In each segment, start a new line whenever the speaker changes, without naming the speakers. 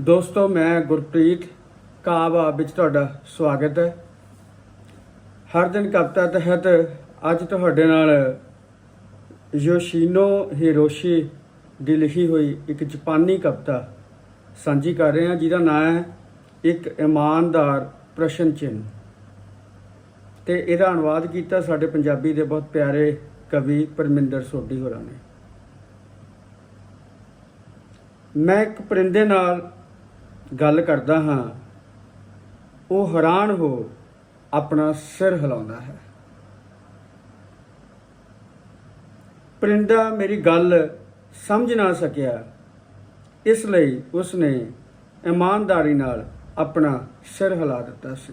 ਦੋਸਤੋ, ਮੈਂ ਗੁਰਪ੍ਰੀਤ ਕਾਵਾ ਵਿੱਚ ਤੁਹਾਡਾ ਸਵਾਗਤ ਹੈ। ਹਰ ਦਿਨ ਕਵਿਤਾ ਤਹਿਤ ਅੱਜ ਤੁਹਾਡੇ ਨਾਲ ਯੋਸ਼ੀਨੋ ਹਿਰੋਸ਼ੀ ਦੀ ਲਿਖੀ ਹੋਈ ਇੱਕ ਜਾਪਾਨੀ ਕਵਿਤਾ ਸਾਂਝੀ ਕਰ ਰਹੇ ਹਾਂ ਜਿਹਦਾ ਨਾਮ ਹੈ ਇੱਕ ਇਮਾਨਦਾਰ ਪ੍ਰਸ਼ਨ ਚਿੰਨ੍ਹ ਤੇ ਇਹਦਾ ਅਨੁਵਾਦ ਕੀਤਾ ਸਾਡੇ ਪੰਜਾਬੀ ਦੇ ਬਹੁਤ ਪਿਆਰੇ ਕਵੀ ਪਰਮਿੰਦਰ ਸੋਢੀ ਹੋਰਾਂ ਨੇ। ਮੈਂ ਇੱਕ ਪਰਿੰਦੇ ਨਾਲ ਗੱਲ ਕਰਦਾ ਹਾਂ, ਉਹ ਹੈਰਾਨ ਹੋ ਆਪਣਾ ਸਿਰ ਹਿਲਾਉਂਦਾ ਹੈ। ਪਰਿੰਦਾ, ਮੇਰੀ ਗੱਲ ਸਮਝ ਨਾ ਸਕਿਆ। ਇਸ ਲਈ ਉਸਨੇ ਇਮਾਨਦਾਰੀ ਨਾਲ ਆਪਣਾ ਸਿਰ ਹਿਲਾ ਦਿੱਤਾ ਸੀ।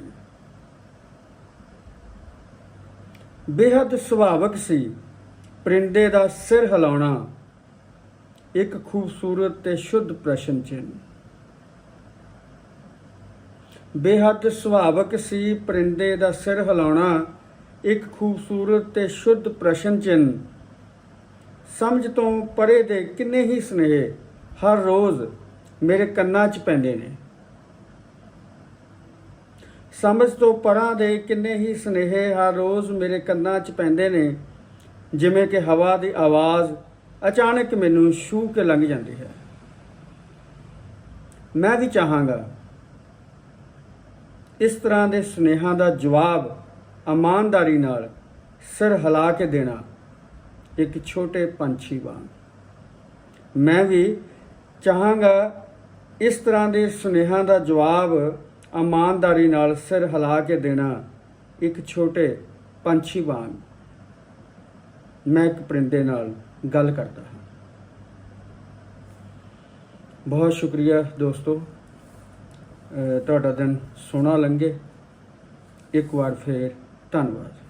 ਬੇहद ਸੁਭਾਵਕ ਸੀ ਪਰਿੰਦੇ ਦਾ ਸਿਰ ਹਿਲਾਉਣਾ ਇੱਕ ਖੂਬਸੂਰਤ ਤੇ ਸ਼ੁੱਧ ਪ੍ਰਸ਼ਨ ਚਿੰਨ੍ਹ। ਬੇਹੱਦ ਸੁਭਾਵਕ ਸੀ ਪਰਿੰਦੇ ਦਾ ਸਿਰ ਹਿਲਾਉਣਾ, ਇੱਕ ਖੂਬਸੂਰਤ ਤੇ ਸ਼ੁੱਧ ਪ੍ਰਸ਼ਨ ਚਿੰਨ੍ਹ। ਸਮਝ ਤੋਂ ਪਰੇ ਦੇ ਕਿੰਨੇ ਹੀ ਸਨੇਹ ਹਰ ਰੋਜ਼ ਮੇਰੇ ਕੰਨਾਂ 'ਚ ਪੈਂਦੇ ਨੇ। ਸਮਝ ਤੋਂ ਪਰਾਂ ਦੇ ਕਿੰਨੇ ਹੀ ਸਨੇਹ ਹਰ ਰੋਜ਼ ਮੇਰੇ ਕੰਨਾਂ 'ਚ ਪੈਂਦੇ ਨੇ, ਜਿਵੇਂ ਕਿ ਹਵਾ ਦੀ ਆਵਾਜ਼ ਅਚਾਨਕ ਮੈਨੂੰ ਛੂ ਕੇ ਲੰਘ ਜਾਂਦੀ ਹੈ। ਮੈਂ ਵੀ ਚਾਹਾਂਗਾ ਇਸ ਤਰ੍ਹਾਂ ਦੇ ਸੁਨੇਹਾਂ ਦਾ ਜਵਾਬ ਇਮਾਨਦਾਰੀ ਨਾਲ ਸਿਰ ਹਿਲਾ ਕੇ ਦੇਣਾ ਇੱਕ ਛੋਟੇ ਪੰਛੀ ਵਾਂਗ। ਮੈਂ ਵੀ ਚਾਹਾਂਗਾ ਇਸ ਤਰ੍ਹਾਂ ਦੇ ਸੁਨੇਹਾਂ ਦਾ ਜਵਾਬ ਇਮਾਨਦਾਰੀ ਨਾਲ ਸਿਰ ਹਿਲਾ ਕੇ ਦੇਣਾ ਇੱਕ ਛੋਟੇ ਪੰਛੀ ਵਾਂਗ। ਮੈਂ ਇੱਕ ਪਰਿੰਦੇ ਨਾਲ ਗੱਲ ਕਰਦਾ ਹਾਂ। ਬਹੁਤ ਸ਼ੁਕਰੀਆ ਦੋਸਤੋ। ਤੁਹਾਡਾ ਦਿਨ ਸੋਹਣਾ ਲੰਘੇ। ਇੱਕ ਵਾਰ ਫੇਰ ਧੰਨਵਾਦ।